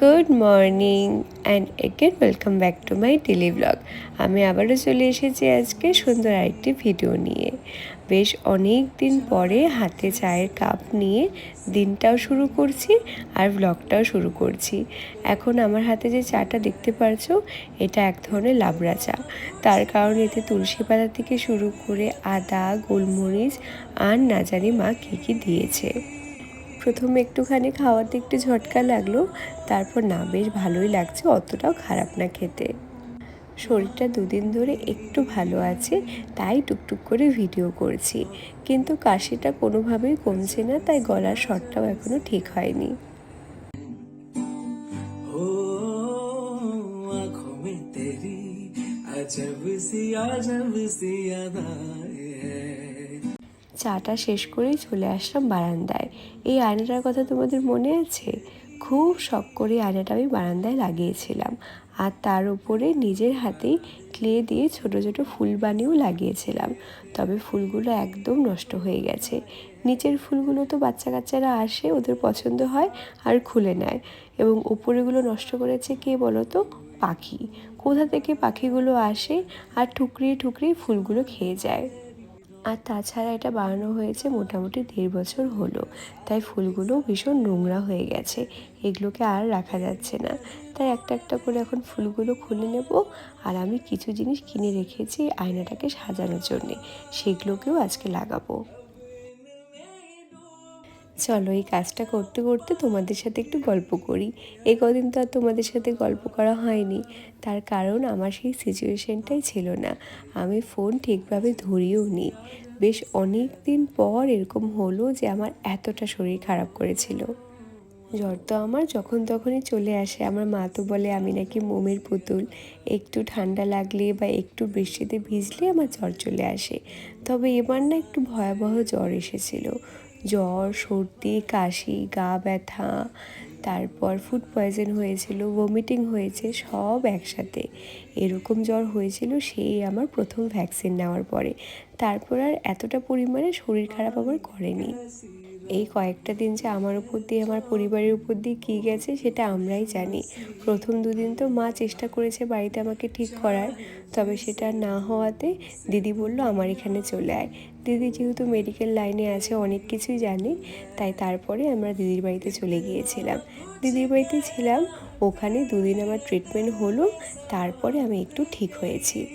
Good morning and again welcome back to my daily blog আমি আবারও চলে এসেছি আজকে সুন্দর আরেকটি ভিডিও নিয়ে। বেশ অনেক দিন পরে হাতে চায়ের কাপ নিয়ে দিনটাও শুরু করছি আর ব্লগটাও শুরু করছি। এখন আমার হাতে যে চাটা দেখতে পারছ, এটা এক ধরনের লাবড়া চা। তার কারণ এতে তুলসী পাতা থেকে শুরু করে আদা, গোলমরিচ আর না জানি মা কী কী দিয়েছে। প্রথমে একটুখানি খাওয়াতে একটু ঝটকা লাগল, তারপর না বেশ ভালোই লাগছে, অতটাও খারাপ না খেতে। শরীরটা দুদিন ধরে একটু ভালো আছে, তাই টুকটুক করে ভিডিও করছি। কিন্তু কাশিটা কোনোভাবেই কমছে না, তাই গলার স্বরটাও এখনও ঠিক হয়নি। আজব সি আজব সি আদায় চাটা শেষ করেই চলে আসলাম বারান্দায়। এই আয়নাটার কথা তোমাদের মনে আছে? খুব শখ করে আয়নাটা আমি বারান্দায় লাগিয়েছিলাম। আর তার উপরে নিজের হাতেই ক্লে দিয়ে ছোট ছোট ফুল বানিয়েও লাগিয়েছিলাম। তবে ফুলগুলো একদম নষ্ট হয়ে গেছে। নিচের ফুলগুলো তো বাচ্চা কাচ্চারা আসে, ওদের পছন্দ হয় আর খুলে নেয়। এবং উপরেগুলো নষ্ট করেছে কে বলো তো পাখি। কোথা থেকে পাখিগুলো আসে আর ঠুকরিয়ে ঠুকরিয়ে ফুলগুলো খেয়ে যায়। আর তাছাড়া এটা বানানো হয়েছে মোটামুটি দেড় বছর হলো। তাই ফুলগুলো ভীষণ নোংরা হয়ে গেছে। এগুলোকে আর রাখা যাচ্ছে না। তাই একটা একটা করে এখন ফুলগুলো খুলে নেব আর আমি কিছু জিনিস কিনে রেখেছি আয়নাটাকে সাজানোর জন্যে। সেগুলোকেও আজকে লাগাবো। চলো এই কাজটা করতে করতে তোমাদের সাথে একটু গল্প করি। এই কদিন তো আর তোমাদের সাথে গল্প করা হয়নি। তার কারণ আমার সেই সিচুয়েশনটাই ছিল না। আমি ফোন ঠিকভাবে ধরিও নি। বেশ অনেক দিন পর এরকম হলো যে আমার এতটা শরীর খারাপ করেছিল। জ্বর তো আমার যখন তখনই চলে আসে। আমার মা তো বলে, আমি নাকি মোমের পুতুল। একটু ঠান্ডা লাগলে বা একটু বৃষ্টিতে ভিজলে আমার জ্বর চলে আসে। তবে এবার না একটু ভয়াবহ জ্বর এসেছিল। জ্বর, সর্দি, কাশি, গা ব্যথা, তারপর ফুড পয়জন হয়েছিল ভমিটিং হয়েছে, সব একসাথে। এরকম জ্বর হয়েছিল, সেই আমার প্রথম ভ্যাকসিন নেওয়ার পরে। তারপর আর এতটা পরিমাণে শরীর খারাপ আবার করেনি। এই কয়েকটা দিন যে আমার উপর দিয়ে, আমার পরিবারের উপর দিয়ে কী গেছে সেটা আমরাই জানি। প্রথম দুদিন তো মা চেষ্টা করেছে বাড়িতে আমাকে ঠিক করার, তবে সেটা না হওয়াতে দিদি বলল, আমার এখানে চলে আয়। দিদি যেহেতু মেডিকেল লাইনে আছে, অনেক কিছুই জানে, তাই তারপরে আমরা দিদির বাড়িতে চলে গিয়েছিলাম। দিদির বাড়িতে ছিলাম, ওখানে দুদিন আমার ট্রিটমেন্ট হলো, তারপরে আমি একটু ঠিক হয়েছি।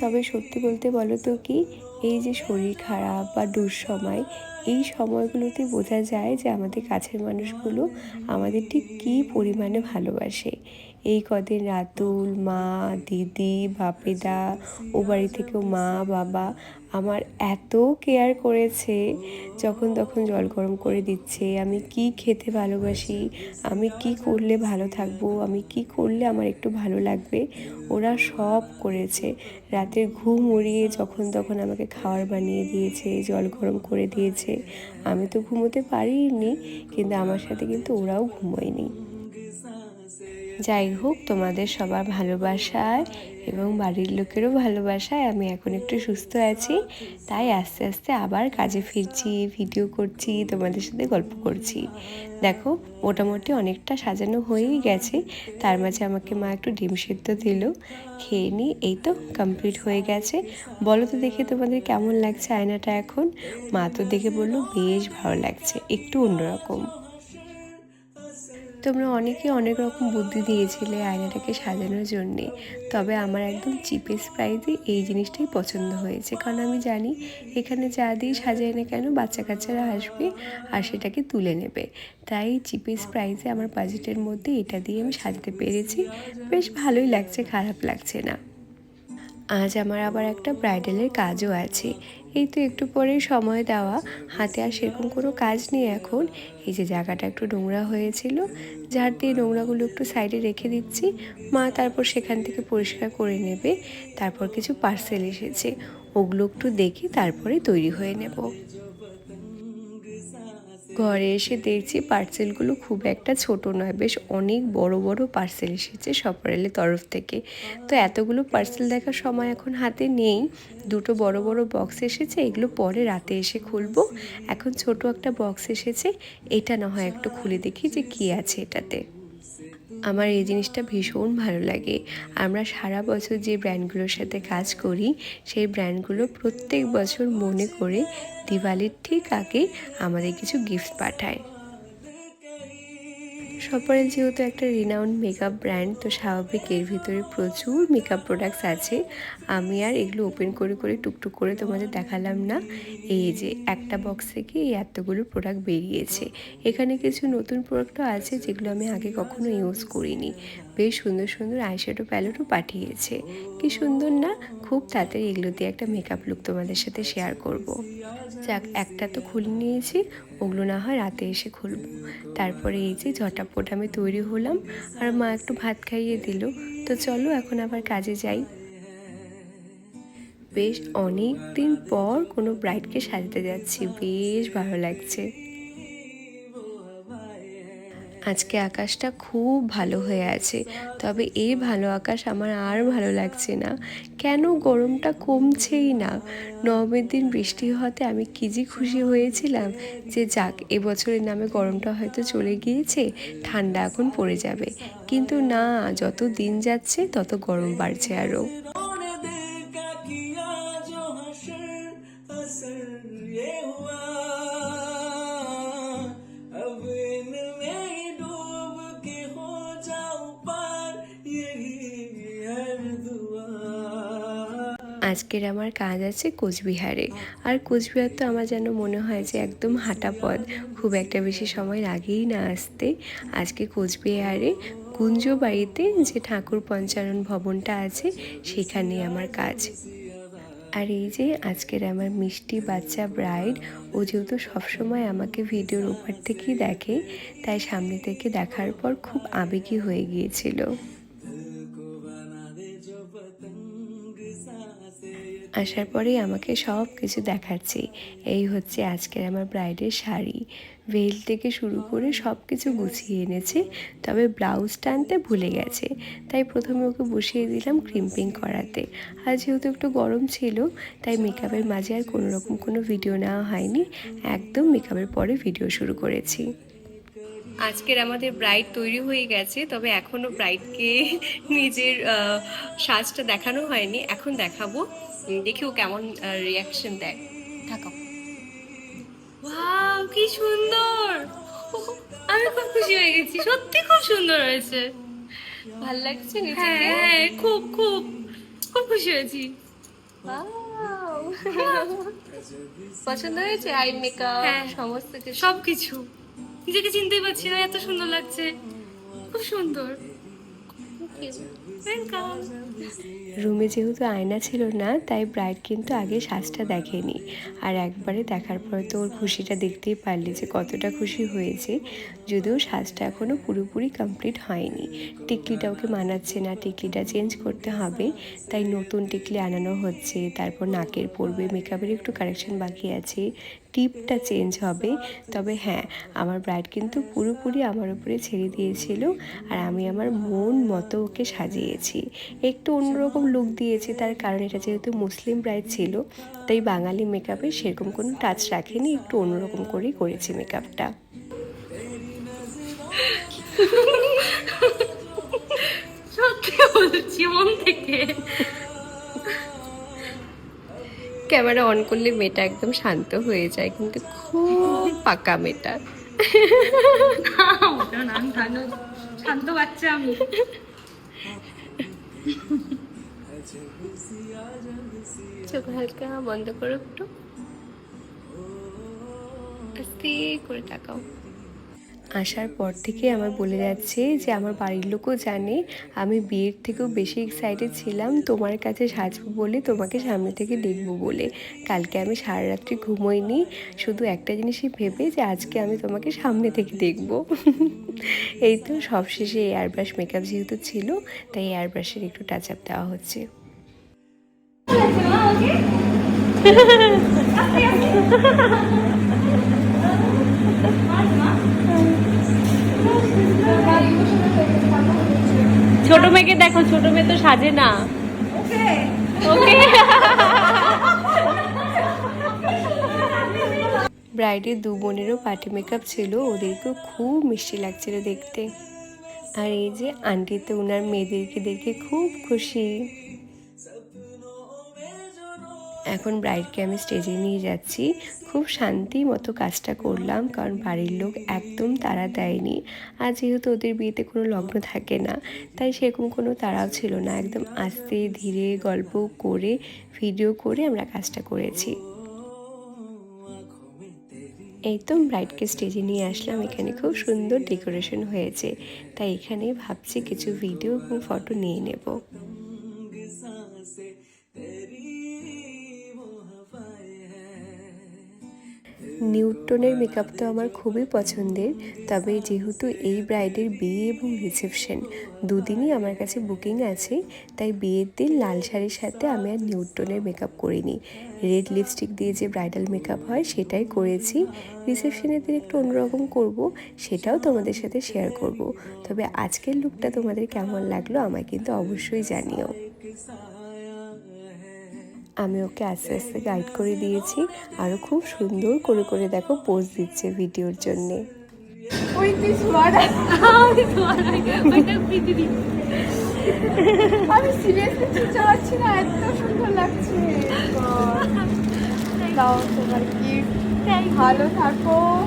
তবে সত্যি বলতে বলো তো কি এই যে শরীর খারাপ বা দুঃসময়, এই সময়গুলোতে বোঝা যায় যে আমাদের কাছের মানুষগুলো আমাদের ঠিক কী পরিমাণে ভালোবাসে। এই কদিন রাতুল, মা, দিদি, বাপেদা, ও বাড়ি থেকেও মা, বাবা আমার এত কেয়ার করেছে যখন তখন জল গরম করে দিচ্ছে। আমি কি খেতে ভালোবাসি? আমি কি করলে ভালো থাকব? আমি কি করলে আমার একটু ভালো লাগবে? ওরা সব করেছে। রাতের ঘুম উড়িয়ে যখন তখন আমাকে খাবার বানিয়ে দিয়েছে, জল গরম করে দিয়েছে। আমি তো ঘুমোতে পারিনি, কিন্তু আমার সাথে কিন্তু ওরাও ঘুমোয়নি। যাই হোক, তোমাদের সবার ভালোবাসায় এবং বাড়ির লোকেরও ভালোবাসায় আমি এখন একটু সুস্থ আছি। তাই আস্তে আস্তে আবার কাজে ফিরছি ভিডিও করছি, তোমাদের সাথে গল্প করছি। দেখো, মোটামুটি অনেকটা সাজানো হয়েই গেছে। তার মাঝে আমাকে মা একটু ডিম সিদ্ধ দিল। খেয়ে নিই এই তো কমপ্লিট হয়ে গেছে। বলো তো দেখে তোমাদের কেমন লাগছে আয়নাটা এখন? মা তো দেখে বলল, বেশ ভালো লাগছে, একটু অন্যরকম। তোমরা অনেকে অনেক রকম বুদ্ধি দিয়েছিলে আয়নাটাকে সাজানোর জন্যে। তবে আমার একদম চিপেস্ট প্রাইজে এই জিনিসটাই পছন্দ হয়েছে। কারণ আমি জানি এখানে যা দিয়ে সাজাই না কেন বাচ্চা কাচ্চারা আসবে আর সেটাকে তুলে নেবে। তাই চিপেস্ট প্রাইজে আমার বাজেটের মধ্যে এটা দিয়ে আমি সাজাতে পেরেছি। বেশ ভালোই লাগছে, খারাপ লাগছে না। আজ আমার আবার একটা ব্রাইডালের কাজও আছে। এই তো একটু পরেই সময় দেওয়া। হাতে আর সেরকম কোনো কাজ নেই এখন। এই যে জায়গাটা একটু নোংরা হয়েছিল যার দিয়ে নোংরাগুলো একটু সাইডে রেখে দিচ্ছি। মা তারপর সেখান থেকে পরিষ্কার করে নেবে। তারপর কিছু পার্সেল এসেছে, ওগুলো একটু দেখে তারপরে তৈরি হয়ে নেব। ঘরে এসে দেখছি পার্সেলগুলো খুব একটা ছোট নয়, বেশ অনেক বড় বড় পার্সেল এসেছে সপারেলের তরফ থেকে। তো এতগুলো পার্সেল দেখার সময় এখন হাতে নেই, দুটো বড় বড় বক্স এসেছে, এগুলো পরে রাতে এসে খুলবো। এখন ছোট একটা বক্স এসেছে, এটা না হয় একটু খুলে দেখি যে কি আছে এটাতে। আমার এই জিনিসটা ভীষণ ভালো লাগে। আমরা সারা বছর যে ব্র্যান্ডগুলোর সাথে কাজ করি, সেই ব্র্যান্ডগুলো প্রত্যেক বছর মনে করে দিওয়ালির ঠিক আগে আমাদের কিছু গিফট পাঠায়। সপরেল যেহেতু একটা রিনাউন মেকআপ ব্র্যান্ড তো স্বাভাবিক এর ভিতরে প্রচুর মেকআপ প্রোডাক্টস আছে। আমি আর এগুলো ওপেন করে করে, টুকটুক করে তোমাদের দেখালাম না। এই যে একটা বক্স থেকে এই এতগুলো প্রোডাক্ট বেরিয়েছে। এখানে কিছু নতুন প্রোডাক্টও আছে যেগুলো আমি আগে কখনো ইউজ করিনি। বেশ সুন্দর সুন্দর আইশ্যাডো প্যালেটও পাঠিয়েছে। কি সুন্দর না? খুব তাড়াতাড়ি এগুলো দিয়ে একটা মেকআপ লুক তোমাদের সাথে শেয়ার করব। যাক, একটা তো খুলে নিয়েছি, ওগুলো না হয় রাতে এসে খুলবো। তারপরে এই যে ঝটাপট আমি তৈরি হলাম, আর মা একটু ভাত খাইয়ে দিল। তো চলো এখন আবার কাজে যাই। বেশ অনেক দিন পর কোনো ব্রাইডকে সাজাতে যাচ্ছি, বেশ ভালো লাগছে। আজকে আকাশটা খুব ভালো হয়ে আছে। তবে এই ভালো আকাশ আমার আর ভালো লাগছে না। কেন গরমটা কমছেই না? নবমের দিন বৃষ্টি হতে আমি কি যে খুশি হয়েছিলাম যে যাক, এবছরের নামে গরমটা হয়তো চলে গিয়েছে, ঠান্ডা এখন পড়ে যাবে। কিন্তু না, যত দিন যাচ্ছে, তত গরম বাড়ছে আরও। আজকের আমার কাজ আছে কোচবিহারে। আর কোচবিহার তো আমার যেন মনে হয় যে একদম হাঁটা পথ। খুব একটা বেশি সময় লাগেই না আসতে। আজকে কোচবিহারে কুঞ্জ বাড়িতে যে ঠাকুর পঞ্চানন ভবনটা আছে, সেখানে আমার কাজ। আর এই যে আজকের আমার মিষ্টি বাচ্চা ব্রাইড, ও যেহেতু সবসময় আমাকে ভিডিওর ওপর থেকেই দেখে, তাই সামনে থেকে দেখার পর খুব আবেগী হয়ে গিয়েছিল। আসার পরেই আমাকে সব কিছু দেখাচ্ছে। এই হচ্ছে আজকের আমার ব্রাইডের শাড়ি। ভেল থেকে শুরু করে সব কিছু গুছিয়ে এনেছে, তবে ব্লাউজটা আনতে ভুলে গেছে। তাই প্রথমে ওকে বসিয়ে দিলাম ক্রিম্পিং করাতে। আর যেহেতু একটু গরম ছিল, তাই মেকআপের মাঝে আর কোনো রকম কোনো ভিডিও নেওয়া হয়নি। একদম মেকআপের পরে ভিডিও শুরু করেছি। আজকের আমাদের ব্রাইড তৈরি হয়ে গেছে তবে এখনও ব্রাইডকে নিজের সাজটা দেখানো হয়নি। এখন দেখাবো। উম, দেখি ও কেমন রিয়াকশন দেয়। থাকো। ওয়াও কি সুন্দর! আমি খুব খুশি হয়ে গেছি। সত্যি খুব সুন্দর হয়েছে। ভালো লাগছে হ্যাঁ হ্যাঁ খুব খুব খুব খুশি হয়েছি! পছন্দ হয়েছে? আই মেকআপ হ্যাঁ। সমস্ত কিছু? সব কিছু নিজেকে চিনতেই পারছি না এত সুন্দর লাগছে। খুব সুন্দর। ওয়েলকাম রুমে যেহেতু আয়না ছিল না, তাই ব্রাইড কিন্তু আগে সাজটা দেখেনি। আর একবারে দেখার পরে তো ওর খুশিটা দেখতেই পারলি যে কতটা খুশি হয়েছে। যদিও সাজটা এখনও পুরোপুরি কমপ্লিট হয়নি। টিকলিটা ওকে মানাচ্ছে না, টিকলিটা চেঞ্জ করতে হবে। তাই নতুন টিকলি আনানো হচ্ছে, তারপর নাকের পড়বে মেকআপের একটু কারেকশন বাকি আছে। টিপটা চেঞ্জ হবে। তবে হ্যাঁ আমার ব্রাইড কিন্তু পুরোপুরি আমার উপরে ছেড়ে দিয়েছিল, আর আমি আমার মন মতো ওকে সাজিয়েছি। একটু অন্যরকম লুক দিয়েছি তার কারণ এটা যেহেতু মুসলিম ব্রাইড ছিল তাই বাঙালি মেকআপে সেরকম কোনো টাচ রাখেনি একটু অন্যরকম করেই করেছি মেকআপটা সত্যি বলছি মন থেকে ক্যামেরা অন করলে মেয়েটা একদম শান্ত হয়ে যায় কিন্তু খুব পাকা মেয়েটা শান্ত বাচ্চা আমি চোখ হালকা বন্ধ করো একটু। করে তাকাও। আসার পর থেকে আমার বলে যাচ্ছে যে আমার বাড়ির লোকও জানে, আমি বিয়ের থেকেও বেশি এক্সাইটেড ছিলাম, তোমার কাছে সাজবো বলে তোমাকে সামনে থেকে দেখব বলে। কালকে আমি সারা রাত্রি ঘুমোইনি, শুধু একটা জিনিসই ভেবে যে আজকে আমি তোমাকে সামনে থেকে দেখব। এই তো সবশেষে এয়ারব্রাশ মেকআপ যেহেতু ছিল, তাই এয়ারব্রাশের একটু টাচ আপ দেওয়া হচ্ছে। ছোট মেয়েকে দেখো ছোট মেয়ে তো সাজে না। ওকে ব্রাইডের দু বোনেরও পার্টি মেকআপ ছিল ওদেরকেও খুব মিষ্টি লাগছিল দেখতে। আর এই যে আন্টি তো ওনার মেয়েদেরকে দেখে খুব খুশি। এখন ব্রাইডকে আমি স্টেজে নিয়ে যাচ্ছি। খুব শান্তি মতো কাজটা করলাম, কারণ বাড়ির লোক একদম তাড়া দেয়নি। আর যেহেতু ওদের বিয়েতে কোনো লগ্ন থাকে না, তাই সেরকম কোনো তাড়াও ছিল না। একদম আস্তে ধীরে গল্প করে ভিডিও করে আমরা কাজটা করেছি। এই তো ব্রাইডকে স্টেজে নিয়ে আসলাম। এখানে খুব সুন্দর ডেকোরেশন হয়েছে। তাই এখানে ভাবছি কিছু ভিডিও এবং ফটো নিয়ে নেব। নিউটনের মেকআপ তো আমার খুবই পছন্দের, তবে যেহেতু এই ব্রাইডের বিয়ে এবং রিসেপশন দুদিনই আমার কাছে বুকিং আছে, তাই বিয়ের দিন লাল শাড়ির সাথে আমি আর নিউটনের মেকআপ করিনি। রেড লিপস্টিক দিয়ে যে ব্রাইডাল মেকআপ হয় সেটাই করেছি। রিসেপশনের দিন একটু অন্যরকম করব, সেটাও তোমাদের সাথে শেয়ার করব। তবে আজকের লুকটা তোমাদের কেমন লাগল আমায় কিন্তু অবশ্যই জানিও। আমি ওকে আস্তে আস্তে গাইড করে দিয়েছি। আরও খুব সুন্দর করে করে দেখো পোজ দিচ্ছে ভিডিওর জন্যে। আমি সিরিয়াসলি না এত সুন্দর লাগছে। দাও তোমার ভালো থাকো।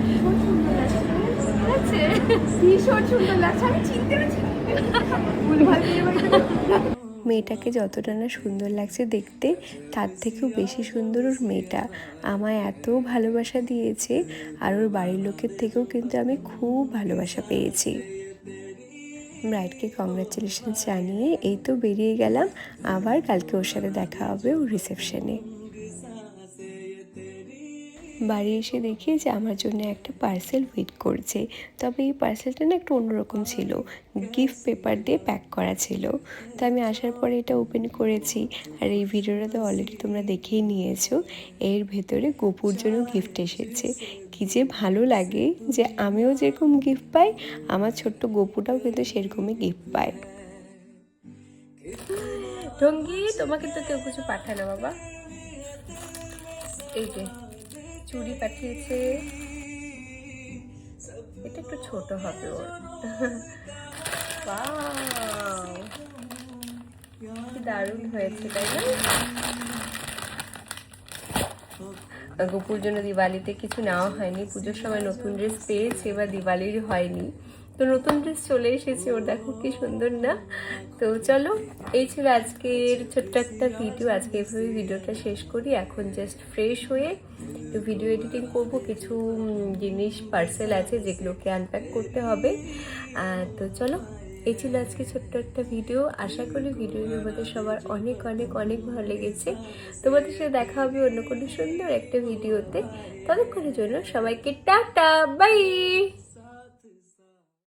ভীষণ সুন্দর লাগছে। ভীষণ সুন্দর লাগছে। আমি চিনতে পারছি ভুলভাল বিয়ে বাড়িতে মেয়েটাকে যতটা না সুন্দর লাগছে দেখতে, তার থেকেও বেশি সুন্দর ওর মেয়েটা। আমায় এত ভালোবাসা দিয়েছে আর ওর বাড়ির লোকের থেকেও কিন্তু আমি খুব ভালোবাসা পেয়েছি। ব্রাইডকে কংগ্রাচুলেশন জানিয়ে এই তো বেরিয়ে গেলাম। আবার কালকে ওর সাথে দেখা হবে ও রিসেপশনে বাড়ি এসে দেখি যে আমার জন্য একটা পার্সেল ওয়েট করছে। তবে এই পার্সেলটা না একটু অন্যরকম ছিল। গিফট পেপার দিয়ে প্যাক করা ছিল। তো আমি আসার পরে এটা ওপেন করেছি। আর এই ভিডিওটা তো অলরেডি তোমরা দেখেই নিয়েছো। এর ভেতরে গোপুর জন্য গিফট এসেছে। কি যে ভালো লাগে যে আমিও যেরকম গিফট পাই, আমার ছোট্ট গোপুটাও কিন্তু সেরকমই গিফট পায়। টঙ্গি তোমাকে তো কেউ কিছু পাঠায় না বাবা। এই যে। চুড়ি পাঠিয়েছে। এটা একটু ছোট হবে ওর! কি দারুণ হয়েছে, তাই না? গোপুর জন্য দিওয়ালিতে কিছু নেওয়া হয়নি। পুজোর সময় নতুন ড্রেস পেয়েছে বা দিওয়ালির হয়নি। তো নতুন ড্রেস চলে এসেছে ওর, দেখো কি সুন্দর না? তো চলো, এই ছিল আজকের ছোট্ট একটা ভিডিও আজকে এভাবে ভিডিওটা শেষ করি। এখন জাস্ট ফ্রেশ হয়ে তো ভিডিও এডিটিং করব। কিছু জিনিস পার্সেল আছে যেগুলোকে আনপ্যাক করতে হবে। তো চলো, এই ছিল আজকে ছোট্ট একটা ভিডিও আশা করি ভিডিও তোমাদের সবার অনেক অনেক অনেক ভালো লেগেছে। তোমাদের সাথে দেখা হবে অন্য কোনো সুন্দর একটা ভিডিওতে ততক্ষণের জন্য সবাইকে টাটা বাই